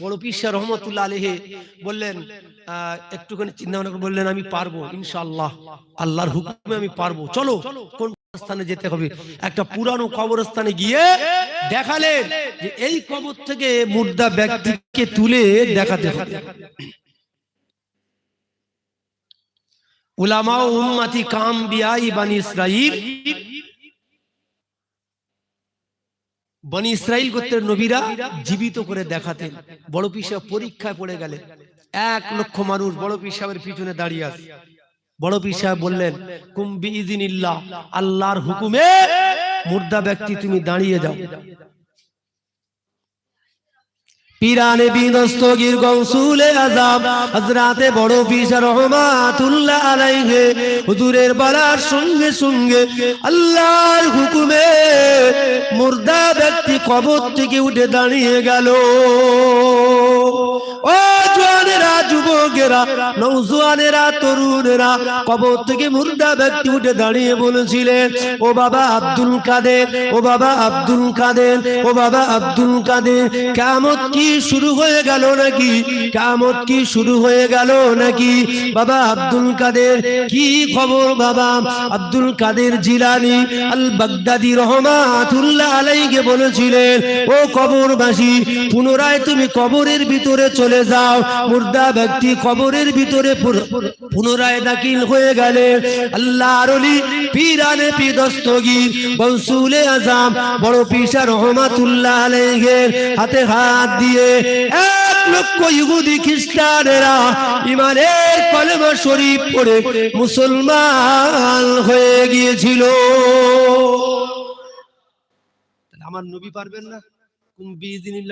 বড় রহমতুল্লাহ আলহে বললেন একটুখানি চিন্তা ভাবনা করে বললেন, আমি পারব, ইনশাআল্লাহ। আল্লাহর হুকুমে আমি পারব। চলো, কোন স্থানে যেতে হবে? একটা পুরানো কবরস্থানে গিয়ে দেখালেন যে এই কবর থেকে মুর্দা ব্যক্তিকে তুলে দেখাতে হবে। উলামা উম্মতি কাম বিয়াই বানি ইসরাইল বনি ইসরাইল গোত্রের নবীরা জীবিত করে দেখাতেন। বড় পিসা পরীক্ষায় পড়ে গেলে এক লক্ষ মানুষ বড় পিসাবের পিছনে দাঁড়িয়ে আছে। বড় পিসা বললেন কুম্বি ইদিনিল্লাহ আল্লাহর হুকুমে মুর্দা ব্যক্তি তুমি দাঁড়িয়ে যাও। পিরানে বিদস্তগির গৌসুলে আজাব। হজরাতে বড় পিসা রহমাতুল্লাহ আলাইহে, হুজুরের বলার সঙ্গে সঙ্গে আল্লাহর হুকুমে মুর্দা ব্যক্তি কবর থেকে উঠে দাঁড়িয়ে গেল। ও যুবকেরা নৌজোয়ানেরা তরুণেরা কবর থেকে মুর্দা ব্যক্তি উঠে দাঁড়িয়ে বলেছিলেন, ও বাবা আব্দুল কাদের, ও বাবা আব্দুল কাদের, ও বাবা আব্দুল কাদের কামত কি শুরু হয়ে গেল নাকি? কামত কি শুরু হয়ে গেল নাকি? বাবা আব্দুল কাদের, কি খবর বাবা? আব্দুল কাদের জিলানি আল বাগদাদি রহমাতুল্লাহ আলাইকে বলেছিলেন, ও কবরবাসী, পুনরায় তুমি কবরের ভিতরে চলে যাও, মুর্দা ব্যক্তি কবরের ভিতরে পুনরায় দাখিল হয়ে গেলেন আল্লাহর অলি পীরানে পি দস্তগীর বংসুলে আজাম বড় পিসা রহমাতুল্লাহ আলাইহির হাতে হাত দিয়ে হয়ে আমার নবী পারবেন না?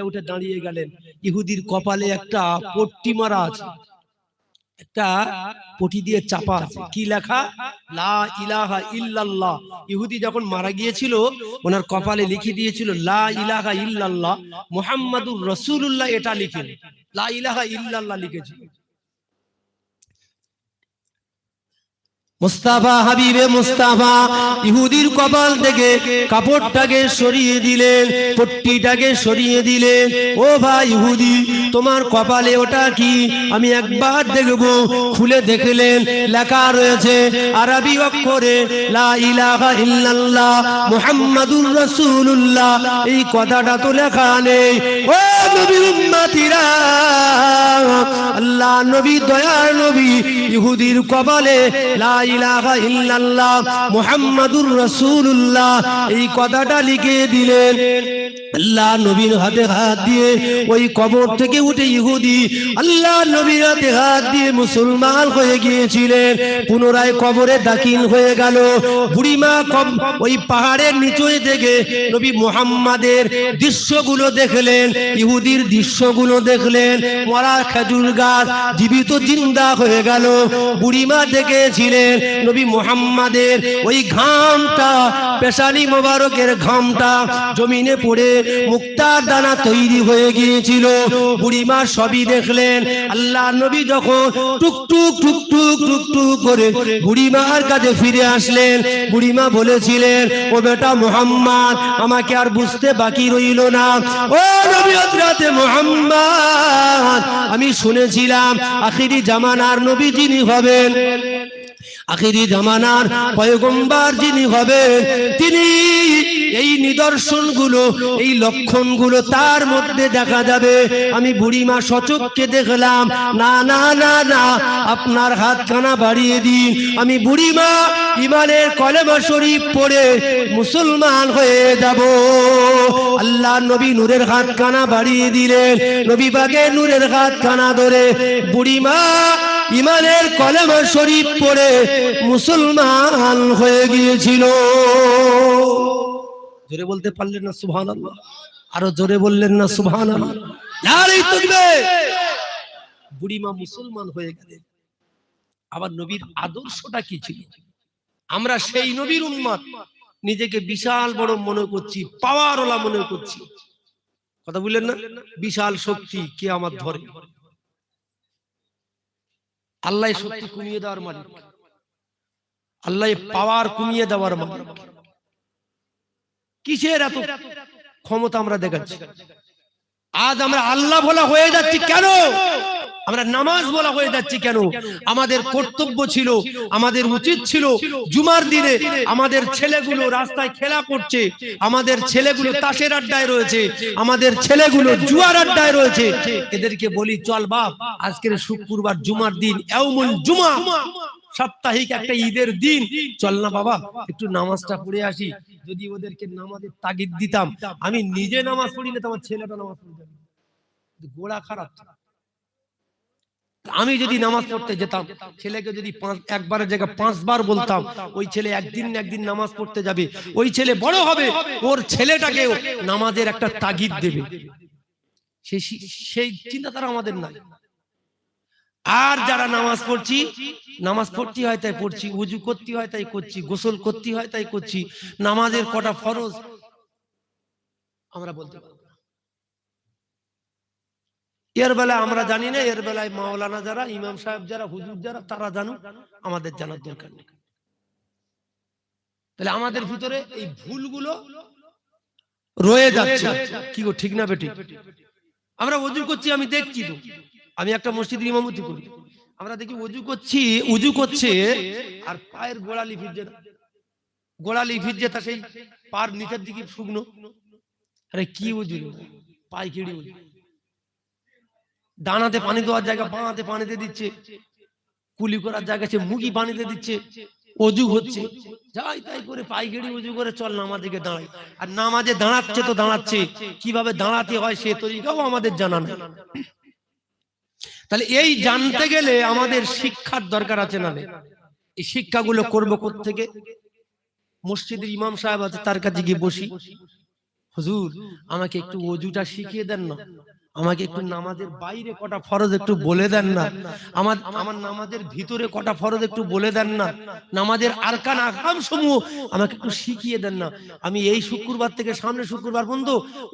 উঠে দাঁড়িয়ে গেলেন। ইহুদির কপালে একটা পট্টি মারা আছে। একটা পটি দিয়ে চাপা আছে। কি লেখা? লা ইলাহা ইল্লাল্লাহ। ইহুদি যখন মারা গিয়েছিল, ওনার কপালে লিখে দিয়েছিল, লা ইলাহা ইল্লাল্লাহ। মুহাম্মাদুর রাসূলুল্লাহ এটা লিখে লা ইলাহা ইল্লাল্লাহ লিখেছিল মুস্তাফা, হাবিবে মুস্তাফা, ইহুদির কপাল থেকে কাপড়টাকে সরিয়ে দিলেন, পট্টিটাকে সরিয়ে দিলেন। ও ভাই ইহুদি, তোমার কপালে ওটা কি? আমি একবার দেখব। খুলে দেখলেন, লেখা রয়েছে, আরবি অক্ষরে, লা ইলাহা ইল্লাল্লাহ, মুহাম্মাদুর রাসূলুল্লাহ। এই কথাটা তো লেখা নেই। ও নবীর উম্মতিরা, আল্লাহ নবী, দয়ার নবী, ইহুদির কপালে লা ইলাহা ইল্লাল্লাহ মুহাম্মাদুর রাসূলুল্লাহ এই কথাটা লিখে দিলেন। আল্লাহ নবীর হাতে হাত দিয়ে ওই কবর থেকে উঠে ইহুদি আল্লাহ নবীর হাতে হাত দিয়ে মুসলমান হয়ে গিয়েছিলেন। পুনরায় কবরে দাখিল হয়ে গেল। বুড়িমা ওই পাহাড়ের নিচে থেকে নবী মুহাম্মাদের দৃশ্যগুলো দেখলেন, ইহুদির দৃশ্যগুলো দেখলেন। মরা খেজুর গাছ জীবিত জিন্দা হয়ে গেল। বুড়িমা দেখেছিলেন নবী মুহাম্মাদের ওই ঘামটা, পেশানি মোবারকের ঘামটা জমিনে পড়ে মুক্তার দানা তৈরি হয়ে গিয়েছিল। বুড়িমা সবই দেখলেন। আল্লাহ নবী যখন টুকটুক টুকটুক টুকটুক করে বুড়িমার কাছে ফিরে আসলেন, বুড়িমা বলেছিলেন, ও বেটা মোহাম্মদ, আমাকে আর বুঝতে বাকি রইল না। ও নবী হযরতে মোহাম্মদ, আমি শুনেছিলাম, আখিরি জামানার নবী যিনি হবেন, আখিরি জামানার পয়গম্বার যিনি হবেন, তিনি এই নিদর্শনগুলো, এই লক্ষণগুলো তার মধ্যে দেখা যাবে। আমি বুড়িমা সচককে দেখলাম, না না না না, আপনার হাতখানা বাড়িয়ে দিন। আমি বুড়িমা ইমানের কলেমা শরীফ পড়ে মুসলমান হয়ে যাব। আল্লাহ নবী নূরের হাতখানা বাড়িয়ে দিলেন। নবী বাগে নূরের হাতখানা ধরে বুড়িমা ইমানের কলেমা শরীফ পড়ে মুসলমান হয়ে গিয়েছিল। জোরে বলতে পারলেন না সুবহান আরও জোরে বললেন না সুবহান বুড়িমা মুসলমান হয়ে গেলেন। আবার নবীর আদর্শটা কি ছিল? আমরা সেই নবীর উম্মত। নিজেকে বিশাল বড় মনে করছি পাওয়ারওয়ালা মনে করছি। কথা বললেন না? বিশাল শক্তি কে আমার ধরে। আল্লাহ শক্তি কমিয়ে দেওয়ার মালিক। আল্লাহ পাওয়ার কমিয়ে দেওয়ার মালিক। কিসের এত ক্ষমতা আমরা দেখাচ্ছি? আজ আমরা আল্লাহ বলা হয়ে যাচ্ছি কেন? আমরা নামাজ বলা হয়ে যাচ্ছি কেন? আমাদের কর্তব্য ছিল আমাদের উচিত ছিল জুমার দিনে আমাদের ছেলেগুলো রাস্তায় খেলা করছে আমাদের ছেলেগুলো তাসের আড্ডায় রয়েছে আমাদের ছেলেগুলো জুয়ার আড্ডায় রয়েছে। এদেরকে বলি চল বাপ আজকের শুক্রবার জুমার দিন এমন জুমা। সাপ্তাহিক একটা ঈদের দিন। চল না বাবা একটু নামাজটা পড়ে আসি। যদি ওদেরকে নামাজের তাগিদ দিতাম আমি নিজে নামাজ পড়ি না তো আমার ছেলেটা নামাজ পড়ি গোড়া খারাপ। আমি যদি নামাজ পড়তে যেতাম ছেলেকে যদি পাঁচ একবারের জায়গায় পাঁচবার বলতাম ওই ছেলে একদিন না একদিন নামাজ পড়তে যাবে। ওই ছেলে বড় হবে ওর ছেলেটাকে নামাজের একটা তাগিদ দেবে। সেই সেই চিন্তাধারা আমাদের নাই। আর যারা নামাজ পড়ছি, নামাজ পড়তে হয় তাই পড়ছি, উজু করতে হয় তাই করছি, গোসল করতে হয় তাই করছি, নামাজের কটা ফরজ, আমরা বলতে পারব এর বেলায় আমরা জানি না, এর বেলায় মাওলানা যারা, ইমাম সাহেব যারা, হুজুর যারা, তারা জানুক, আমাদের জানার দরকার নেই। তাহলে আমাদের ভিতরে এই ভুলগুলো রয়ে যাচ্ছে। কি গো, ঠিক না বেটি? আমরা অজু করছি, আমি দেখছি তো। আমি একটা মসজিদ ইমামতি করি। আমরা দেখি অজু করছি, উজু করছে, আর পায়ের গোড়ালি ভিজছে না। গোড়ালি ভিজছে তা সেই পার নিচের দিকে শুকনো। আরে কি উজু পাইকিড়ি উজু। ডানাতে পানি দেওয়ার জায়গা বাঁতে পানিতে দিচ্ছে। কুলি করার জায়গা সে মুগি পানিতে দিচ্ছে। অজু হচ্ছে। যাই তাই করে পাইকারি উজু করে চল নামাজ নামাজে দাঁড়াই। আর নামাজে দাঁড়াচ্ছে তো দাঁড়াচ্ছে। কীভাবে দাঁড়াতে হয় সে তরিকাও আমাদের জানা নেই। তাহলে এই জানতে গেলে আমাদের শিক্ষার দরকার আছে না এই শিক্ষাগুলো করব থেকে মসজিদের ইমাম সাহেব আছে, তার কাছে গিয়ে বসি। হুজুর, আমাকে একটু অজুটা শিখিয়ে দেন না? আমাকে একটু নামাজের বাইরে কটা ফরজ একটু বলে দেন না। আমার আমার নামাজের ভিতরে কটা ফরজ একটু বলে দেন না। নামাজের আরকান আকাম সমূহ আমাকে একটু শিখিয়ে দেন না। আমি এই শুক্রবার থেকে সামনে শুক্রবার পর্যন্ত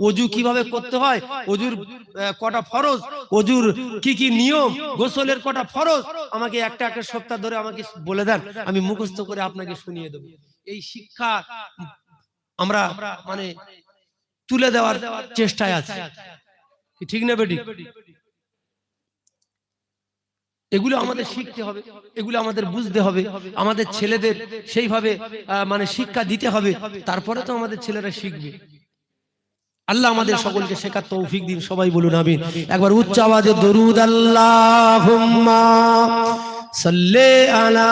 অজু কীভাবে করতে হয়? অজুর কটা ফরজ? অজুর কি কি নিয়ম? গোসলের কটা ফরজ? আমাকে একটা একটা সপ্তাহ ধরে আমাকে বলে দেন। আমি মুখস্থ করে আপনাকে শুনিয়ে দেবো। এই শিক্ষা আমরা মানে তুলে দেওয়ার চেষ্টায় আছি ঠিক না বেটি এগুলো আমাদের শিখতে হবে এগুলো আমাদের বুঝতে হবে। আমাদের ছেলেদের সেইভাবে মানে শিক্ষা দিতে হবে। তারপরে তো আমাদের ছেলেরা শিখবে। আল্লাহ আমাদের সকলকে শেখার তৌফিক দিন সবাই বলুন আমি একবার উচ্চ আওয়াজে দরুদ আল্লাহ সাল্লে আলা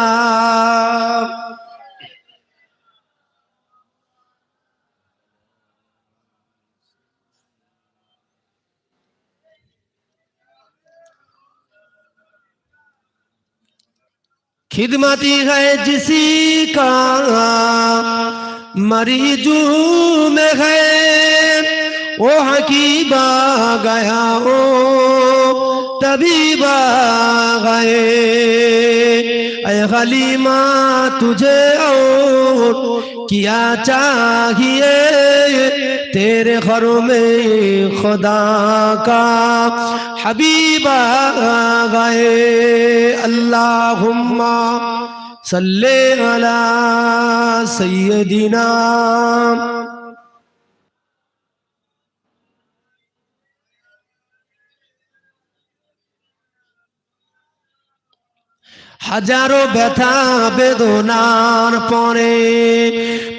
खिदमती है जिसी का, मरीजू में है। वो हकीबा गया ओ, तबीबा गए। अलीमा तुझे और کیا چاہیے تیرے گھروں میں خدا کا حبیب گئے اللہم صلی علی سیدنا ہجارو بیتا بے دونار پونے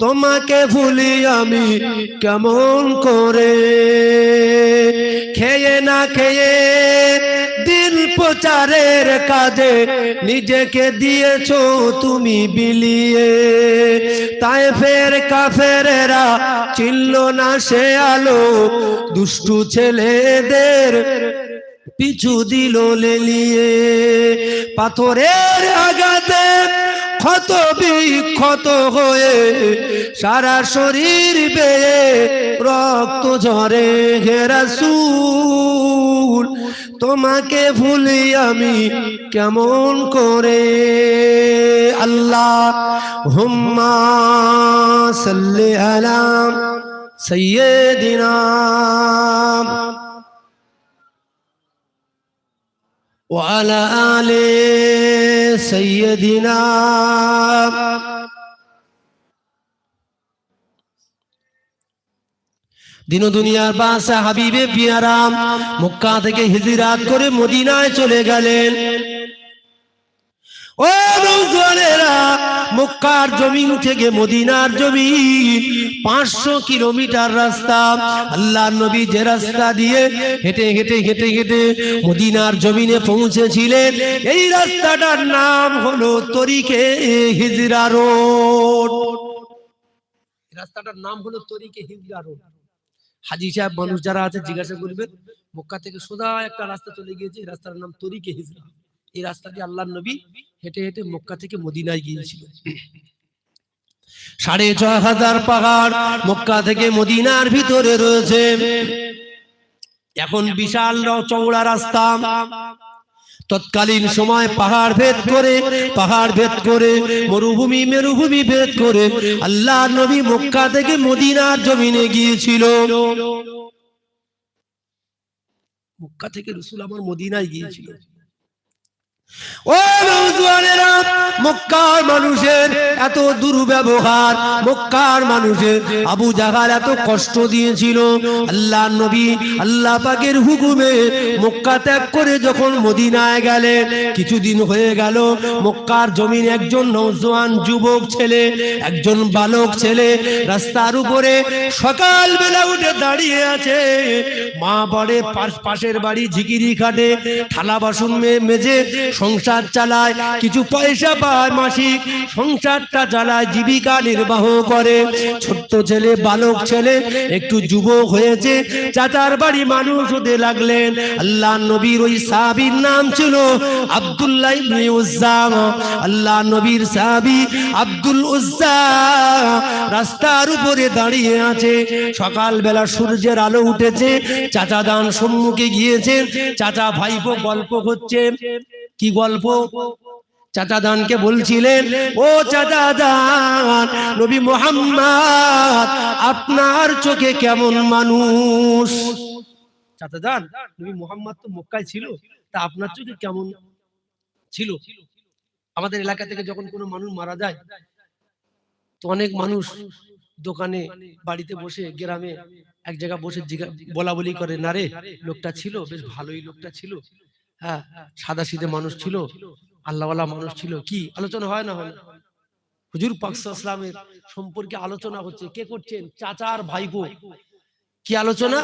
তোমাকে ভুলি আমি কেমন করে? খেয়ে না খেয়ে দিন প্রচারের কাজে নিজেকে দিয়েছ তুমি বিলিয়ে। তাই ফের কাফেরেরা চিনল না সে আলো, দুষ্টু ছেলেদের পিছু দিল পাথরের ক্ষত বিক্ষত হয়ে সারা শরীর বেয়ে রক্ত ঝরে ঘেরাসুল তোমাকে ভুলি আমি কেমন করে? আল্লাহ, হুম্মা সাল্লি আলা সাইয়্যিদিনা وعلى آل سيدنا দিন দুনিয়ার বাসা হাবিবে পিয়ারাম মক্কা থেকে হিজিরাত করে মদিনায় চলে গেলেন ও মক্কার জমিন থেকে মদিনার জমিন, পাঁচশো কিলোমিটার রাস্তা। আল্লাহ নবী যে রাস্তা দিয়ে হেঁটে হেঁটে হেঁটে হেঁটে মদিনার জমিনে পৌঁছেছিলেন। এই রাস্তাটার নাম হলো তরিকে হিজরা রোড। রাস্তাটার নাম হলো তরিকে হিজরা রোড। হাজি সাহেব, মানুষ যারা আছে, জিজ্ঞাসা করবেন, মক্কা থেকে সোজা একটা রাস্তা চলে গিয়েছে রাস্তার নাম তরিকে হিজরা। এই রাস্তা দিয়ে আল্লাহ নবী হেঁটে হেঁটে মক্কা থেকে মদিনায় গিয়েছিল। সাড়ে ছয় হাজার পাহাড় মক্কা থেকে মদিনার ভিতরে রয়েছে। এখন বিশাল চওড়া রাস্তা। তৎকালীন সময় পাহাড় ভেদ করে, পাহাড় ভেদ করে, মরুভূমি, মেরুভূমি ভেদ করে আল্লাহ নবী মক্কা থেকে মদিনার জমিনে গিয়েছিল। মক্কা থেকে রসুল আমার মদিনায় গিয়েছিল। মক্কার মানুষের এত দুর্ব্যবহার, মক্কার মানুষের আবু এত কষ্ট দিয়েছিল। আল্লাহ নবী, আল্লাহ পাকের হুকুমে মক্কা ত্যাগ করে যখন মদিনায় কিছুদিন হয়ে গেল, মক্কার জমিন একজন নওজোয়ান যুবক ছেলে, একজন বালক ছেলে রাস্তার উপরে সকাল বেলা উঠে দাঁড়িয়ে আছে। মা বড়ে পাশ- পাশের বাড়ি ঝিকিরি খাটে থালা বাসন মেজে সংসার চালায়, কিছু পয়সা পায় মাসিক, সংসারটা চালায়, জীবিকা নির্বাহ করে। ছোট্ট ছেলে, বালক ছেলে, একটু যুবক হয়েছে, চাচার বাড়ি মানুষ হতে লাগলেন। আল্লাহ নবীর ওই সাহাবীর নাম ছিল আব্দুল্লাহ ইবনে উজ্জাম। আল্লাহ নবীর সাহাবী আব্দুল উজ্জা রাস্তার উপরে দাঁড়িয়ে আছে। সকালবেলা সূর্যের আলো উঠেছে, চাচা দান সম্মুখে গিয়েছেন, চাচা ভাইপো গল্প করছে। কি গল্প? চাচা দানকে বলছিলেন, ও চাচা দান, নবী মোহাম্মদ, আপনার চোখে কেমন মানুষ? চাচা দান, নবী মোহাম্মদ তো মক্কায় ছিল, তা আপনার চোখে কেমন ছিল? আমাদের এলাকা থেকে যখন কোনো মানুষ মারা যায়, তো অনেক মানুষ দোকানে, বাড়িতে বসে, গ্রামে এক জায়গায় বসে বলা বলি করে, না রে, লোকটা ছিল, বেশ ভালোই লোকটা ছিল। হ্যাঁ সাদা সিধে মানুষ ছিল। আল্লাহওয়ালা মানুষ ছিল। কি? আলোচনা হয় না হয় না? হুজুর পাকসামের সম্পর্কে আলোচনা হচ্ছে। কে করছেন? চাচার আর ভাইপো। কি আলোচনা?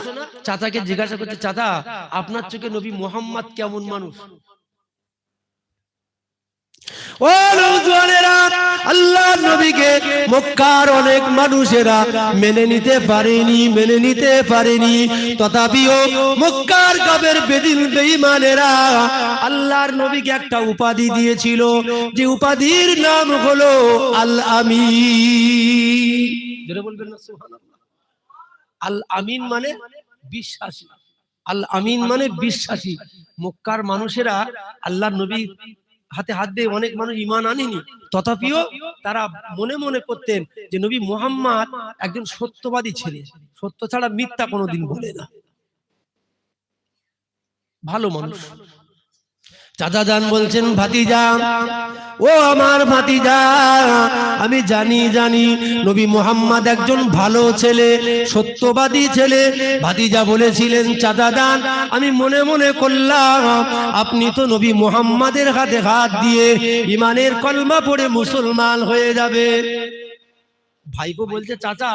চাচাকে জিজ্ঞাসা করছে চাচা আপনার চোখে নবী মোহাম্মদ কেমন মানুষ? আল্লাহ নবীকে মক্কার অনেক মানুষেরা মেনে নিতে পারেনি, মেনে নিতে পারেনি। তথাপিও মক্কার বেদিন আল্লাহর নবীকে একটা উপাধি দিয়েছিল, যে উপাধির নাম হলো আল সুবহানাল্লাহ। আল আমিন মানে বিশ্বাসী। আল আমিন মানে বিশ্বাসী। মক্কার মানুষেরা নবী হাতে হাত দিয়ে অনেক মানুষ ইমান আনেনি। তথাপিও তারা মনে মনে করতেন যে নবী মোহাম্মদ একজন সত্যবাদী ছেলে সত্য ছাড়া মিথ্যা কোনোদিন বলে না। ভালো মানুষ। চাচা যান বলছেন, ভাতিজা, ও আমার ভাতিজা, আমি জানি জানি, নবী মোহাম্মদ একজন ভালো ছেলে, সত্যবাদী ছেলে। ভাতিজা বলেছিলেন চাচা যান আমি মনে মনে করলাম, আপনি তো নবী মোহাম্মদের হাতে হাত দিয়ে ইমানের কলমা পড়ে মুসলমান হয়ে যাবে। ভাইপো বলছে, চাচা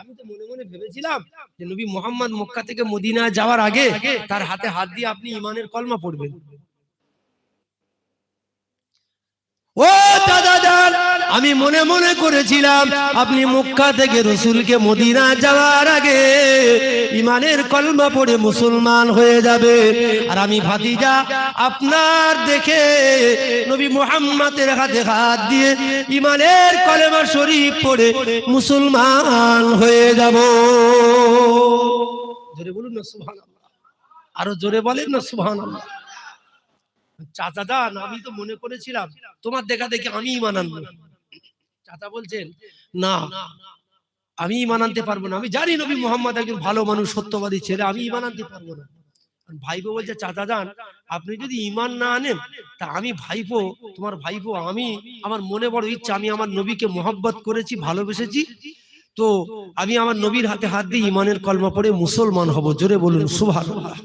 আমি তো মনে মনে ভেবেছিলাম যে নবী মোহাম্মদ মক্কা থেকে মদিনা যাওয়ার আগে তার হাতে হাত দিয়ে আপনি ইমানের কলমা পড়বেন ও আমি মনে মনে করেছিলাম, আপনি মক্কা থেকে রসুলকে মদিনা যাওয়ার আগে ইমানের কলমা পড়ে মুসলমান হয়ে যাবে। আর আমি ভাতিজা, আপনার দেখে নবী মোহাম্মদের হাতে হাত দিয়ে ইমানের কলেমা শরীফ পড়ে মুসলমান হয়ে যাব। জোরে বলুন না, সুবহানাল্লাহ। আরও জোরে বলেন না, সুবহানাল্লাহ। চাচা আমি তো মনে করেছিলাম, তোমার দেখা দেখে আমি ইমান আনব। চাচা বলছেন, না, আমি ইমান আনতে পারব না। আমি জানি নবী মোহাম্মদ একজন ভালো মানুষ, সত্যবাদী ছেলে, আমি ইমান আনতে পারব না। ভাইপো বলছে, চাচা যান, আপনি যদি ইমান না আনেন, তা আমি ভাইপো, তোমার ভাইপো, আমি, আমার মনে বড় ইচ্ছা, আমি আমার নবীকে মোহাব্বত করেছি, ভালোবেসেছি। তো আমি আমার নবীর হাতে হাত দিয়ে ইমানের কলমা পড়ে মুসলমান হব, জোরে বলুন, সুবহানাল্লাহ।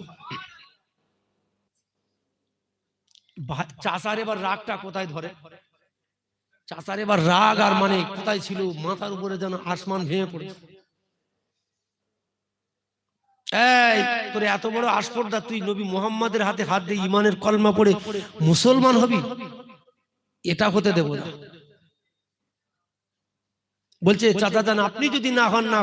চাচার এবার রাগটা কোথায় ধরে? চাচার এবার রাগ আর মানে কোথায় ছিল? মাথার উপরে যেন আসমান ভেঙে পড়ে এই তোর এত বড় আসপর্দা তুই নবী মোহাম্মদের হাতে হাত দিয়ে ইমানের কলমা পড়ে মুসলমান হবি? এটা হতে দেব না। বলছে চাচা যান আপনি যদি না হন না হন।